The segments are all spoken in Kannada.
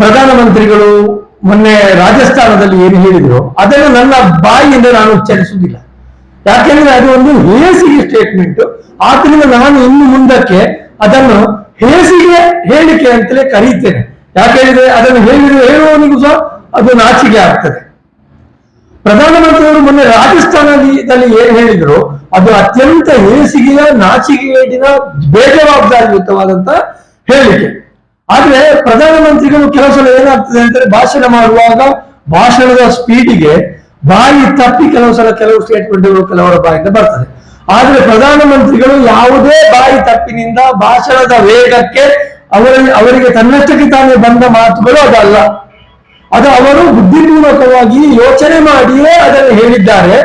ಪ್ರಧಾನಮಂತ್ರಿಗಳು ಮೊನ್ನೆ ರಾಜಸ್ಥಾನದಲ್ಲಿ ಏನು ಹೇಳಿದ್ರು, ಅದನ್ನು ನನ್ನ ಬಾಯಿಯಿಂದ ನಾನು ಉಚ್ಚರಿಸುವುದಿಲ್ಲ. ಯಾಕೆಂದ್ರೆ ಅದು ಒಂದು ಹೇಸಿಗೆ ಸ್ಟೇಟ್ಮೆಂಟ್ ಆದ್ರಿಂದ ನಾನು ಇನ್ನು ಮುಂದಕ್ಕೆ ಅದನ್ನು ಹೇಸಿಗೆ ಹೇಳಿಕೆ ಅಂತಲೇ ಕರೀತೇನೆ ಯಾಕೆ ಅದನ್ನು ಹೇಳಿದ್ರೆ ಹೇಳುವವನಿಗೂ ಸಹ ಅದು ನಾಚಿಕೆ ಆಗ್ತದೆ. ಪ್ರಧಾನಮಂತ್ರಿಯವರು ಮೊನ್ನೆ ರಾಜಸ್ಥಾನದಲ್ಲಿ ಏನ್ ಹೇಳಿದ್ರು, ಅದು ಅತ್ಯಂತ ಹೇಸಿಗೆಯ, ನಾಚಿಕೆಗೇಡಿನ ಬೇಜವಾಬ್ದಾರಿಯುತವಾದಂತಹ ಹೇಳಿಕೆ. ಆದ್ರೆ ಪ್ರಧಾನಮಂತ್ರಿಗಳು ಕೆಲವು ಸಲ ಏನಾಗ್ತದೆ ಅಂತಂದ್ರೆ ಭಾಷಣ ಮಾಡುವಾಗ ಭಾಷಣದ ಸ್ಪೀಡಿಗೆ ಬಾಯಿ ತಪ್ಪಿ ಕೆಲವು ಸಲ ಕೆಲವು ಸ್ಟೇಟ್ಮೆಂಟ್ಗಳು ಕೆಲವರ ಬಾಯಿಂದ ಬರ್ತದೆ. ಆದ್ರೆ ಪ್ರಧಾನಮಂತ್ರಿಗಳು ಯಾವುದೇ ಬಾಯಿ ತಪ್ಪಿನಿಂದ ಭಾಷಣದ ವೇಗಕ್ಕೆ ಅವರ ಅವರಿಗೆ ತನ್ನಷ್ಟಕ್ಕೆ ತಾನೇ ಬಂದ ಮಾತುಗಳು ಅದಲ್ಲ. ಅದು ಅವರು ಬುದ್ಧಿಪೂರ್ವಕವಾಗಿ ಯೋಚನೆ ಮಾಡಿಯೇ ಅದನ್ನು ಹೇಳಿದ್ದಾರೆ.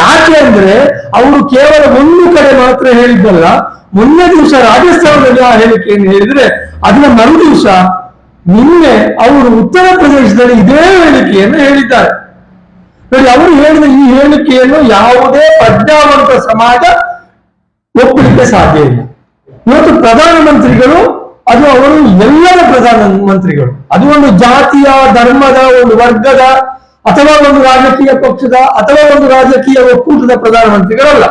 ಯಾಕೆ ಅಂದ್ರೆ ಅವರು ಕೇವಲ ಒಂದು ಕಡೆ ಮಾತ್ರ ಹೇಳಿದ್ದಲ್ಲ ಮೊನ್ನೆ ದಿವಸ ರಾಜಸ್ಥಾನದಲ್ಲಿ ಆ ಹೇಳಿಕೆಯನ್ನು ಹೇಳಿದ್ರೆ ಅದರ ಮರು ದಿವಸ ನಿನ್ನೆ ಅವರು ಉತ್ತರ ಪ್ರದೇಶದಲ್ಲಿ ಇದೇ ಹೇಳಿಕೆಯನ್ನು ಹೇಳಿದ್ದಾರೆ. ನೋಡಿ, ಅವರು ಹೇಳಿದ ಈ ಹೇಳಿಕೆಯನ್ನು ಯಾವುದೇ ಪ್ರಜ್ಞಾವಂತ ಸಮಾಜ ಒಪ್ಪಲಿಕ್ಕೆ ಸಾಧ್ಯ ಇಲ್ಲ. ಇವತ್ತು ಪ್ರಧಾನಮಂತ್ರಿಗಳು, ಅದು ಅವರು ಎಲ್ಲರ ಪ್ರಧಾನ ಮಂತ್ರಿಗಳು ಅದು ಒಂದು ಜಾತಿಯ, ಧರ್ಮದ, ಒಂದು ವರ್ಗದ, ಅಥವಾ ಒಂದು ರಾಜಕೀಯ ಪಕ್ಷದ, ಅಥವಾ ಒಂದು ರಾಜಕೀಯ ಒಕ್ಕೂಟದ ಪ್ರಧಾನಮಂತ್ರಿಗಳಲ್ಲ.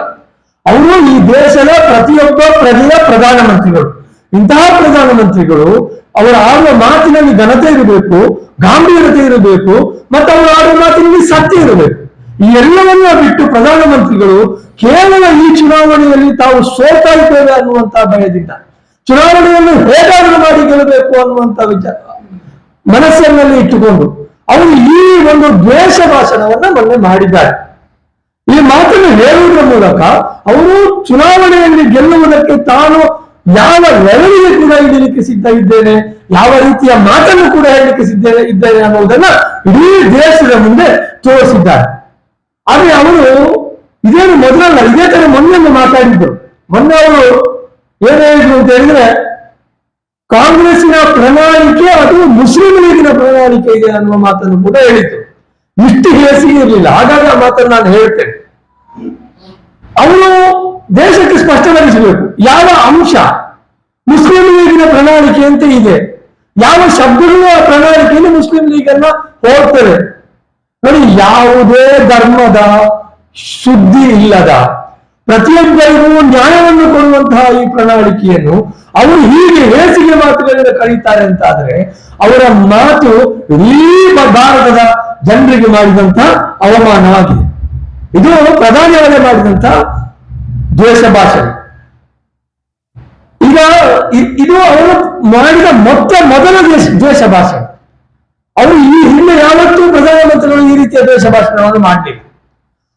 ಅವರು ಈ ದೇಶದ ಪ್ರತಿಯೊಬ್ಬ ಪ್ರಜೆಯ ಪ್ರಧಾನಮಂತ್ರಿಗಳು. ಇಂತಹ ಪ್ರಧಾನಮಂತ್ರಿಗಳು ಅವರ ಆಡುವ ಮಾತಿನಲ್ಲಿ ಘನತೆ ಇರಬೇಕು, ಗಾಂಭೀರ್ಯತೆ ಇರಬೇಕು, ಮತ್ತು ಅವರು ಆಡುವ ಮಾತಿನಲ್ಲಿ ಸತ್ಯ ಇರಬೇಕು. ಈ ಎಲ್ಲವನ್ನ ಬಿಟ್ಟು ಪ್ರಧಾನಮಂತ್ರಿಗಳು ಕೇವಲ ಈ ಚುನಾವಣೆಯಲ್ಲಿ ತಾವು ಸೋತಾಯ್ತೇವೆ ಅನ್ನುವಂತಹ ಭಯದಿಂದ, ಚುನಾವಣೆಯನ್ನು ಹೇಗಾದರೂ ಮಾಡಿ ಗೆಲ್ಲಬೇಕು ಅನ್ನುವಂತ ವಿಚಾರ ಮನಸ್ಸಿನಲ್ಲಿ ಇಟ್ಟುಕೊಂಡು, ಅವರು ಈ ಒಂದು ದ್ವೇಷ ಭಾಷಣವನ್ನ ಮೊನ್ನೆ ಮಾಡಿದ್ದಾರೆ. ಈ ಮಾತನ್ನು ಹೇಳುವುದರ ಮೂಲಕ ಅವರು ಚುನಾವಣೆಯಲ್ಲಿ ಗೆಲ್ಲುವುದಕ್ಕೆ ತಾನು ಯಾವ ಲೆವೆಲ್ಗೆ ಕೂಡ ಇಡಲಿಕ್ಕೆ ಸಿದ್ಧ ಇದ್ದೇನೆ, ಯಾವ ರೀತಿಯ ಮಾತನ್ನು ಕೂಡ ಹೇಳಲಿಕ್ಕೆ ಸಿದ್ಧ ಇದ್ದೇನೆ ಅನ್ನುವುದನ್ನ ಇಡೀ ದೇಶದ ಮುಂದೆ ತೋರಿಸಿದ್ದಾರೆ. ಆದ್ರೆ ಅವರು ಇದೇನು ಮೊದಲಲ್ಲ, ಇದೇ ತರ ಮೊನ್ನೆ ಮಾತಾಡಿದ್ರು. ಮೊನ್ನೆ ಅವರು ಏನ್ ಹೇಳಿದ್ರು ಅಂತ ಹೇಳಿದ್ರೆ, ಕಾಂಗ್ರೆಸ್ಸಿನ ಪ್ರಣಾಳಿಕೆ ಅದು ಮುಸ್ಲಿಂ ಲೀಗಿನ ಪ್ರಣಾಳಿಕೆ ಇದೆ ಅನ್ನುವ ಮಾತನ್ನು ಕೂಡ ಹೇಳಿದ್ರು. ಇಷ್ಟು ಹೇಸಿಗೆ ಇರಲಿಲ್ಲ. ಹಾಗಾಗಿ ಆ ಮಾತನ್ನು ನಾನು ಹೇಳ್ತೇನೆ. ಅವರು ದೇಶಕ್ಕೆ ಸ್ಪಷ್ಟಪಡಿಸಬೇಕು ಯಾವ ಅಂಶ ಮುಸ್ಲಿಂ ಲೀಗಿನ ಪ್ರಣಾಳಿಕೆ ಅಂತ ಇದೆ? ಯಾವ ಶಬ್ದಗಳು ಆ ಪ್ರಣಾಳಿಕೆಯಲ್ಲಿ ಮುಸ್ಲಿಂ ಅನ್ನ ಹೋಗ್ತದೆ ನೋಡಿ, ಯಾವುದೇ ಧರ್ಮದ ಶುದ್ಧಿ ಇಲ್ಲದ ಪ್ರತಿಯೊಬ್ಬರಿಗೂ ನ್ಯಾಯವನ್ನು ಕೊಡುವಂತಹ ಈ ಪ್ರಣಾಳಿಕೆಯನ್ನು ಅವರು ಹೀಗೆ ಹೇಸಿಗೆ ಮಾತುಗಳಿಂದ ಕರೀತಾರೆ ಅಂತಾದ್ರೆ ಅವರ ಮಾತು ಇಡೀ ಭಾರತದ ಜನರಿಗೆ ಮಾಡಿದಂತಹ ಅವಮಾನವಾಗಿದೆ ಇದು ಪ್ರಧಾನಿಯವರೇ ಮಾಡಿದಂತ ದ್ವೇಷ ಭಾಷೆ. ಈಗ ಇದು ಅವರು ಮಾಡಿದ ಮೊತ್ತ ಮೊದಲ ದ್ವೇಷ ಭಾಷೆ. ಅವರು ಈ ಹಿಂದೆ ಯಾವತ್ತೂ ಪ್ರಧಾನಮಂತ್ರಿಗಳು ಈ ರೀತಿಯ ದ್ವೇಷ ಭಾಷಣವನ್ನು ಮಾಡಲಿಲ್ಲ.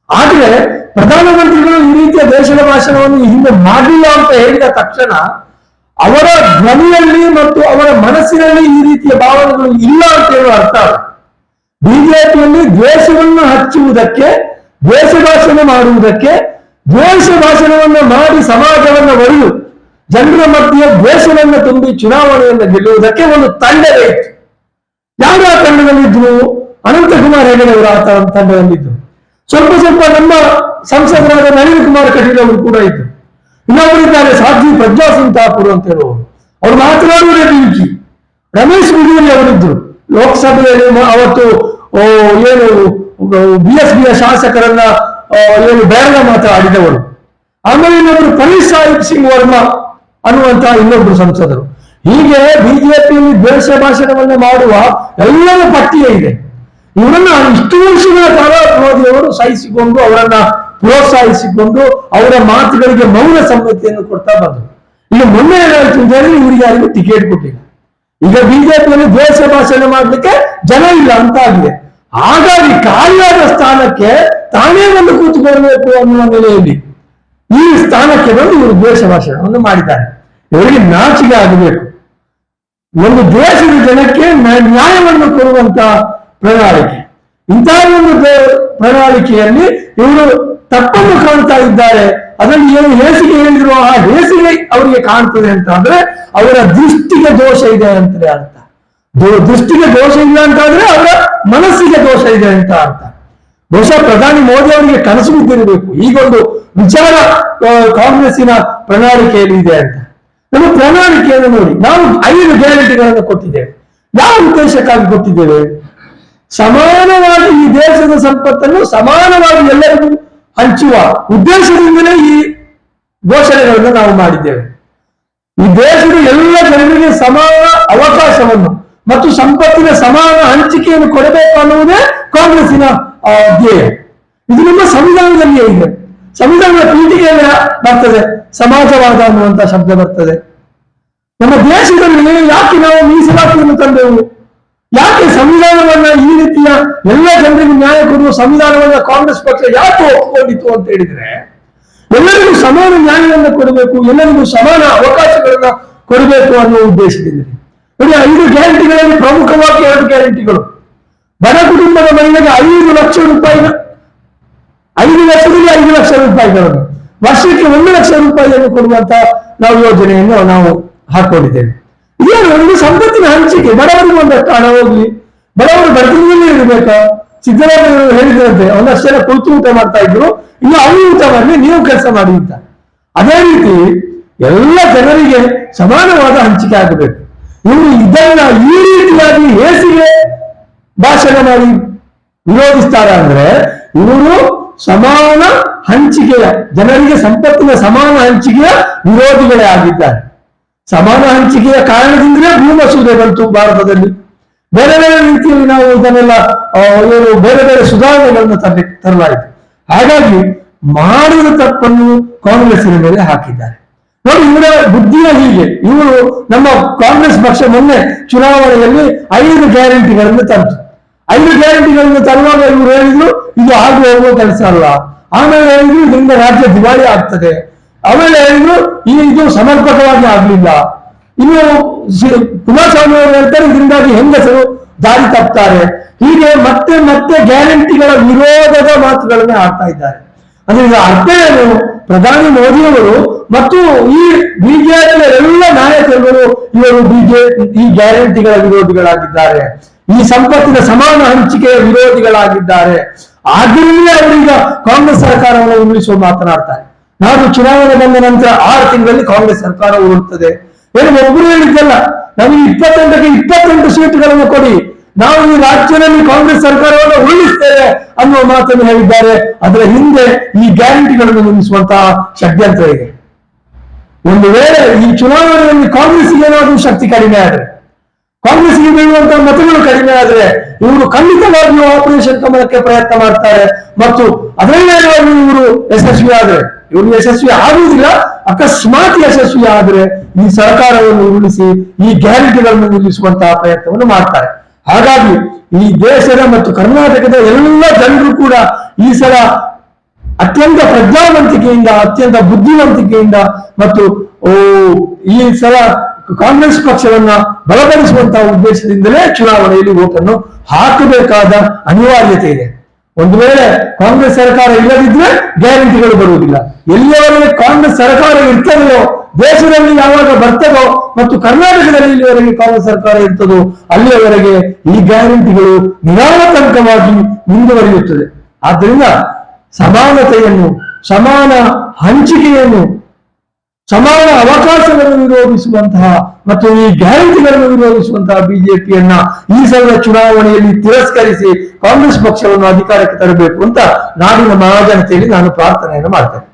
ಆದ್ರೆ ಪ್ರಧಾನಮಂತ್ರಿಗಳು ಈ ರೀತಿಯ ದೇಶದ ಭಾಷಣವನ್ನು ಹಿಂದೆ ಮಾಡಲಿಲ್ಲ ಅಂತ ಹೇಳಿದ ತಕ್ಷಣ ಅವರ ಧ್ವನಿಯಲ್ಲಿ ಮತ್ತು ಅವರ ಮನಸ್ಸಿನಲ್ಲಿ ಈ ರೀತಿಯ ಭಾವನೆಗಳು ಇಲ್ಲ ಅಂತ ಹೇಳುವ ಅರ್ಥ. ಬಿಜೆಪಿಯಲ್ಲಿ ದ್ವೇಷವನ್ನು ಹಚ್ಚುವುದಕ್ಕೆ ದ್ವೇಷ ಭಾಷಣ ಮಾಡುವುದಕ್ಕೆ ದ್ವೇಷ ಭಾಷಣವನ್ನು ಮಾಡಿ ಸಮಾಜವನ್ನು ಒಡೆದು ಜನರ ಮಧ್ಯೆ ದ್ವೇಷವನ್ನು ತುಂಬಿ ಚುನಾವಣೆಯನ್ನು ಗೆಲ್ಲುವುದಕ್ಕೆ ಒಂದು ತಂಡವೇ ಇತ್ತು ಯಾರು ಆ ತಂಡದಲ್ಲಿದ್ರು ಅನಂತಕುಮಾರ್ ಹೆಗಡೆ ಅವರು ಆ ತಂಡದಲ್ಲಿದ್ದರು. ಸ್ವಲ್ಪ ಸ್ವಲ್ಪ ನಮ್ಮ ಸಂಸದರಾದ ನಳಿನ್ ಕುಮಾರ್ ಕಟೀಲ್ ಅವರು ಕೂಡ ಇದ್ದರು. ಇನ್ನೊಬ್ಬರಿದ್ದಾರೆ ಸಾಧ್ವಿ ಪ್ರಜ್ಞಾ ಸಿಂಗ್ ಠಾಕೂರ್ ಅಂತ ಹೇಳುವವರು. ಅವ್ರು ಮಾತನಾಡುವುದೇ ಬಿರುಚಿ ರಮೇಶ್ ಮುಗಿಯಲ್ಲಿ ಅವರಿದ್ದರು. ಲೋಕಸಭೆಯಲ್ಲಿ ಅವತ್ತು ಏನು ಬಿ ಎಸ್ ಬಿಯ ಶಾಸಕರನ್ನ ಏನು ಬೇಡ ಮಾತಾಡಿದವರು. ಆಮೇಲೆ ಇನ್ನೊಬ್ರು ಪೊಲೀಸ್ ಸಾಹಿಬ್ ಸಿಂಗ್ ವರ್ಮಾ ಅನ್ನುವಂತಹ ಇನ್ನೊಬ್ರು ಸಂಸದರು. ಹೀಗೆ ಬಿಜೆಪಿಯಲ್ಲಿ ದ್ವೇಷ ಭಾಷಣವನ್ನು ಮಾಡುವ ಎಲ್ಲರ ಪಟ್ಟಿಯೇ ಇದೆ. ಇವರನ್ನ ಇಷ್ಟು ವರ್ಷಗಳ ಕಾಲ ಮೋದಿಯವರು ಸಹಿಸಿಕೊಂಡು, ಅವರನ್ನ ಪ್ರೋತ್ಸಾಹಿಸಿಕೊಂಡು, ಅವರ ಮಾತುಗಳಿಗೆ ಮೌನ ಸಮ್ಮತಿಯನ್ನು ಕೊಡ್ತಾ ಬಂದರು. ಈಗ ಮೊನ್ನೆ ಏನಾಯ್ತು ಅಂತ ಹೇಳಿದ್ರೆ ಇವರಿಗೆ ಯಾರಿಗೂ ಟಿಕೆಟ್ ಕೊಟ್ಟಿಲ್ಲ. ಈಗ ಬಿಜೆಪಿಯಲ್ಲಿ ದ್ವೇಷ ಭಾಷಣ ಮಾಡಲಿಕ್ಕೆ ಜನ ಇಲ್ಲ ಅಂತ ಆಗಿದೆ. ಹಾಗಾಗಿ ಖಾಲಿಯಾದ ಸ್ಥಾನಕ್ಕೆ ತಾನೇ ಒಂದು ಕೂತ್ಕೊಳ್ಬೇಕು ಅನ್ನುವ ನೆಲೆಯಲ್ಲಿ ಈ ಸ್ಥಾನಕ್ಕೆ ಬಂದು ಇವರು ದ್ವೇಷ ಭಾಷಣವನ್ನು ಮಾಡಿದ್ದಾರೆ. ಇವರಿಗೆ ನಾಚಿಕೆ ಆಗಬೇಕು. ಒಂದು ದೇಶದ ಜನಕ್ಕೆ ನ್ಯಾ- ನ್ಯಾಯವನ್ನು ಕೊಡುವಂತ ಪ್ರಣಾಳಿಕೆ. ಇಂತಹ ಒಂದು ಪ್ರಣಾಳಿಕೆಯಲ್ಲಿ ಇವರು ತಪ್ಪನ್ನು ಕಾಣ್ತಾ ಇದ್ದಾರೆ. ಅದರಲ್ಲಿ ಏನು ಹೇಸಿಗೆ ಹೇಳಿದ್ರು ಆ ಹೇಸಿಗೆ ಅವರಿಗೆ ಕಾಣ್ತದೆ ಅಂತ ಅಂದ್ರೆ ಅವರ ದೃಷ್ಟಿಗೆ ದೋಷ ಇದೆ ಅಂತಲೇ ಅರ್ಥ. ದೃಷ್ಟಿಗೆ ದೋಷ ಇಲ್ಲ ಅಂತ ಅಂತಾದ್ರೆ ಅವರ ಮನಸ್ಸಿಗೆ ದೋಷ ಇದೆ ಅಂತ ಅರ್ಥ. ಬಹುಶಃ ಪ್ರಧಾನಿ ಮೋದಿ ಅವರಿಗೆ ಕನಸು ಬಿದ್ದಿರಬೇಕು ಈಗೊಂದು ವಿಚಾರ ಕಾಂಗ್ರೆಸ್ಸಿನ ಪ್ರಣಾಳಿಕೆಯಲ್ಲಿ ಇದೆ ಅಂತ. ನಮ್ಮ ಪ್ರಣಾಳಿಕೆಯನ್ನು ನೋಡಿ, ನಾವು ಐದು ಗ್ಯಾರಂಟಿಗಳನ್ನು ಕೊಟ್ಟಿದ್ದೇವೆ. ಯಾವ ಉದ್ದೇಶಕ್ಕಾಗಿ ಕೊಟ್ಟಿದ್ದೇವೆ? ಸಮಾನವಾಗಿ ಈ ದೇಶದ ಸಂಪತ್ತನ್ನು ಸಮಾನವಾಗಿ ಎಲ್ಲರಿಗೂ ಹಂಚುವ ಉದ್ದೇಶದಿಂದಲೇ ಈ ಘೋಷಣೆಗಳನ್ನು ನಾವು ಮಾಡಿದ್ದೇವೆ. ಈ ದೇಶದ ಎಲ್ಲ ಜನರಿಗೆ ಸಮಾನ ಅವಕಾಶವನ್ನು ಮತ್ತು ಸಂಪತ್ತಿನ ಸಮಾನ ಹಂಚಿಕೆಯನ್ನು ಕೊಡಬೇಕು ಅನ್ನುವುದೇ ಕಾಂಗ್ರೆಸ್ಸಿನ ಧ್ಯೇಯ. ಇದು ನಮ್ಮ ಸಂವಿಧಾನದಲ್ಲಿಯೇ ಇದೆ. ಸಂವಿಧಾನದ ಪೀಠಿಗೆಯಲ್ಲಿ ಬರ್ತದೆ? ಸಮಾಜವಾದ ಅನ್ನುವಂತ ಶಬ್ದ ಬರ್ತದೆ. ನಮ್ಮ ದೇಶದಲ್ಲಿ ಯಾಕೆ ನಾವು ಮೀಸಲಾತಿಯನ್ನು ತಂದೆವು? ಯಾಕೆ ಸಂವಿಧಾನವನ್ನ ಈ ರೀತಿಯ ಎಲ್ಲ ಜನರಿಗೆ ನ್ಯಾಯ ಕೊಡುವ ಸಂವಿಧಾನವನ್ನ ಕಾಂಗ್ರೆಸ್ ಪಕ್ಷ ಯಾಕೆ ಒಪ್ಪಿಕೊಂಡಿತ್ತು ಅಂತ ಹೇಳಿದ್ರೆ, ಎಲ್ಲರಿಗೂ ಸಮಾನ ನ್ಯಾಯವನ್ನು ಕೊಡಬೇಕು, ಎಲ್ಲರಿಗೂ ಸಮಾನ ಅವಕಾಶಗಳನ್ನ ಕೊಡಬೇಕು ಅನ್ನೋ ಉದ್ದೇಶದಿಂದ. ನೋಡಿ ಐದು ಗ್ಯಾರಂಟಿಗಳಲ್ಲಿ ಪ್ರಮುಖವಾಗಿ ಎರಡು ಗ್ಯಾರಂಟಿಗಳು. ಬಡ ಕುಟುಂಬದ ಮಹಿಳೆಗೆ ಐದು ಲಕ್ಷ ರೂಪಾಯಿ ಐದು ಲಕ್ಷದಲ್ಲಿ ಐದು ಲಕ್ಷ ರೂಪಾಯಿಗಳನ್ನು. ವರ್ಷಕ್ಕೆ ಒಂದು ಲಕ್ಷ ರೂಪಾಯಿಯನ್ನು ಕೊಡುವಂತ ನಾವು ಯೋಜನೆಯನ್ನು ನಾವು ಹಾಕೊಂಡಿದ್ದೇವೆ. ಏನು ಒಂದು ಸಂಪತ್ತಿನ ಹಂಚಿಕೆ. ಬಡವರಿಗೆ ಒಂದಷ್ಟು ಹಣ ಹೋಗ್ಲಿ. ಬಡವರು ಬಡತನದಲ್ಲಿ ಇರಬೇಕಾ? ಸಿದ್ದರಾಮಯ್ಯ ಹೇಳಿದ್ರಂತೆ ಜನ ಕುಳಿತು ಊಟ ಮಾಡ್ತಾ ಇದ್ರು. ಇನ್ನು ಅವರು ಊಟ ಮಾಡಿ ನೀವು ಕೆಲಸ ಮಾಡಿ ಅಂತ. ಅದೇ ರೀತಿ ಎಲ್ಲ ಜನರಿಗೆ ಸಮಾನವಾದ ಹಂಚಿಕೆ ಆಗಬೇಕು. ಇವರು ಇದನ್ನ ಈ ರೀತಿಯಾಗಿ ಹೇಸಿಗೆ ಭಾಷಣ ಮಾಡಿ ವಿರೋಧಿಸ್ತಾರೆ ಅಂದ್ರೆ ಇವರು ಸಮಾನ ಹಂಚಿಕೆಯ, ಜನರಿಗೆ ಸಂಪತ್ತಿನ ಸಮಾನ ಹಂಚಿಕೆಯ ವಿರೋಧಿಗಳೇ ಆಗಿದ್ದಾರೆ. ಸಮಾನ ಹಂಚಿಕೆಯ ಕಾರಣದಿಂದಲೇ ಭೂ ಮಸೂದೆ ಬಂತು ಭಾರತದಲ್ಲಿ. ಬೇರೆ ಬೇರೆ ರೀತಿಯಲ್ಲಿ ನಾವು ಇದನ್ನೆಲ್ಲ ಏನು ಬೇರೆ ಬೇರೆ ಸುಧಾರಣೆಗಳನ್ನು ತರಲಿ, ತರಲಾಯಿತು. ಹಾಗಾಗಿ ಮಾಡಿದ ತಪ್ಪನ್ನು ಕಾಂಗ್ರೆಸ್ಸಿನ ಮೇಲೆ ಹಾಕಿದ್ದಾರೆ. ನೋಡಿ, ಇವರ ಬುದ್ಧಿಯ ಹೀಗೆ. ಇವರು ನಮ್ಮ ಕಾಂಗ್ರೆಸ್ ಪಕ್ಷ ಮೊನ್ನೆ ಚುನಾವಣೆಯಲ್ಲಿ ಐದು ಗ್ಯಾರಂಟಿಗಳನ್ನು ತಂತು ಐದು ಗ್ಯಾರಂಟಿಗಳನ್ನು ತರುವಾಗ ಇವರು ಹೇಳಿದ್ರು, ಇದು ಆಗು ಹೋಗುವ ಕೆಲಸ ಅಲ್ಲ. ಆಮೇಲೆ ಹೇಳಿದ್ರು ಇದರಿಂದ ರಾಜ್ಯ ದಿವಾಳಿ ಆಗ್ತದೆ. ಆಮೇಲೆ ಹೇಳಿದ್ರು, ಈ ಇದು ಸಮರ್ಪಕವಾಗಿ ಆಗ್ಲಿಲ್ಲ. ಇನ್ನು ಕುಮಾರಸ್ವಾಮಿ ಅವರು ಹೇಳ್ತಾರೆ, ಇದರಿಂದಾಗಿ ಹೆಂಗಸರು ದಾರಿ ತಪ್ತಾರೆ. ಹೀಗೆ ಮತ್ತೆ ಮತ್ತೆ ಗ್ಯಾರಂಟಿಗಳ ವಿರೋಧದ ಮಾತುಗಳನ್ನೇ ಆಡ್ತಾ ಇದ್ದಾರೆ. ಅಂದ್ರೆ ಇದರ ಅರ್ಥ ಏನು? ಪ್ರಧಾನಿ ಮೋದಿಯವರು ಮತ್ತು ಈ ಬಿಜೆಪಿಯ ಎಲ್ಲ ನಾಯಕರುಗಳು ಇವರು ಬಿಜೆಪಿ ಈ ಗ್ಯಾರಂಟಿಗಳ ವಿರೋಧಿಗಳಾಗಿದ್ದಾರೆ. ಈ ಸಂಪತ್ತಿನ ಸಮಾನ ಹಂಚಿಕೆಯ ವಿರೋಧಿಗಳಾಗಿದ್ದಾರೆ. ಆದ್ದರಿಂದ ಅವರೀಗ ಕಾಂಗ್ರೆಸ್ ಸರ್ಕಾರವನ್ನು ಉರುಳಿಸುವ ಮಾತನಾಡ್ತಾರೆ. ನಾವು ಚುನಾವಣೆ ಬಂದ ನಂತರ ಆರು ತಿಂಗಳಲ್ಲಿ ಕಾಂಗ್ರೆಸ್ ಸರ್ಕಾರ ಉರುಳುತ್ತದೆ. ಏನು ಒಬ್ಬರು ಹೇಳಿದ್ದಲ್ಲ, ನಮಗೆ ಇಪ್ಪತ್ತೆಂಟಕ್ಕೆ ಇಪ್ಪತ್ತೆಂಟು ಸೀಟುಗಳನ್ನು ಕೊಡಿ. ನಾವು ಈ ರಾಜ್ಯದಲ್ಲಿ ಕಾಂಗ್ರೆಸ್ ಸರ್ಕಾರವನ್ನು ಉರುಳಿಸ್ತೇವೆ ಅನ್ನುವ ಮಾತನ್ನು ಹೇಳಿದ್ದಾರೆ. ಅದರ ಹಿಂದೆ ಈ ಗ್ಯಾರಂಟಿಗಳನ್ನು ನಿರ್ಮಿಸುವಂತಹ ಷಡ್ಯಂತ್ರ ಇದೆ. ಒಂದು ವೇಳೆ ಈ ಚುನಾವಣೆಯಲ್ಲಿ ಕಾಂಗ್ರೆಸ್ಗೆ ಏನಾದರೂ ಶಕ್ತಿ ಕಡಿಮೆ ಆದರೆ ಕಾಂಗ್ರೆಸ್ಗೆ ಬೀಳುವಂತಹ ಮತಗಳು ಕಡಿಮೆ ಆದರೆ, ಇವರು ಖಂಡಿತವಾಗಿಯೂ ಆಪರೇಷನ್ ಕಮಲಕ್ಕೆ ಪ್ರಯತ್ನ ಮಾಡ್ತಾರೆ. ಮತ್ತು ಅದರಲ್ಲೇನಾದ್ರೂ ಇವರು ಯಶಸ್ವಿ ಆದರೆ, ಇವರು ಯಶಸ್ವಿ ಆಗುವುದಿಲ್ಲ, ಅಕಸ್ಮಾತ್ ಯಶಸ್ವಿ ಆದರೆ ಈ ಸರ್ಕಾರವನ್ನು ಉರುಳಿಸಿ ಈ ಗ್ಯಾರಂಟಿಗಳನ್ನು ನಿಲ್ಲಿಸುವಂತಹ ಪ್ರಯತ್ನವನ್ನು ಮಾಡ್ತಾರೆ. ಹಾಗಾಗಿ ಈ ದೇಶದ ಮತ್ತು ಕರ್ನಾಟಕದ ಎಲ್ಲ ಜನರು ಕೂಡ ಈ ಸಲ ಅತ್ಯಂತ ಪ್ರಜ್ಞಾವಂತಿಕೆಯಿಂದ, ಅತ್ಯಂತ ಬುದ್ಧಿವಂತಿಕೆಯಿಂದ ಮತ್ತು ಈ ಸಲ ಕಾಂಗ್ರೆಸ್ ಪಕ್ಷವನ್ನ ಬಲಪಡಿಸುವಂತಹ ಉದ್ದೇಶದಿಂದಲೇ ಚುನಾವಣೆಯಲ್ಲಿ ಓಟನ್ನು ಹಾಕಬೇಕಾದ ಅನಿವಾರ್ಯತೆ ಇದೆ. ಒಂದು ವೇಳೆ ಕಾಂಗ್ರೆಸ್ ಸರ್ಕಾರ ಇಲ್ಲದಿದ್ರೆ ಗ್ಯಾರಂಟಿಗಳು ಬರುವುದಿಲ್ಲ. ಎಲ್ಲಿಯವರೆಗೆ ಕಾಂಗ್ರೆಸ್ ಸರ್ಕಾರ ಇರ್ತದೆಯೋ ದೇಶದಲ್ಲಿ ಯಾವಾಗ ಬರ್ತದೋ ಮತ್ತು ಕರ್ನಾಟಕದಲ್ಲಿ ಇಲ್ಲಿವರೆಗೆ ಕಾಂಗ್ರೆಸ್ ಸರ್ಕಾರ ಇರ್ತದೋ, ಅಲ್ಲಿಯವರೆಗೆ ಈ ಗ್ಯಾರಂಟಿಗಳು ನಿರಾತಂಕವಾಗಿ ಮುಂದುವರಿಯುತ್ತದೆ. ಆದ್ದರಿಂದ ಸಮಾನತೆಯನ್ನು, ಸಮಾನ ಹಂಚಿಕೆಯನ್ನು, ಸಮಾನ ಅವಕಾಶಗಳನ್ನು ವಿರೋಧಿಸುವಂತಹ ಮತ್ತು ಈ ಗ್ಯಾರಂಟಿಗಳನ್ನು ವಿರೋಧಿಸುವಂತಹ ಬಿಜೆಪಿಯನ್ನ ಈ ಸಲದ ಚುನಾವಣೆಯಲ್ಲಿ ತಿರಸ್ಕರಿಸಿ ಕಾಂಗ್ರೆಸ್ ಪಕ್ಷವನ್ನು ಅಧಿಕಾರಕ್ಕೆ ತರಬೇಕು ಅಂತ ನಾಡಿನ ಮಹಾಜನತೆಯಲ್ಲಿ ನಾನು ಪ್ರಾರ್ಥನೆಯನ್ನು ಮಾಡ್ತೇನೆ.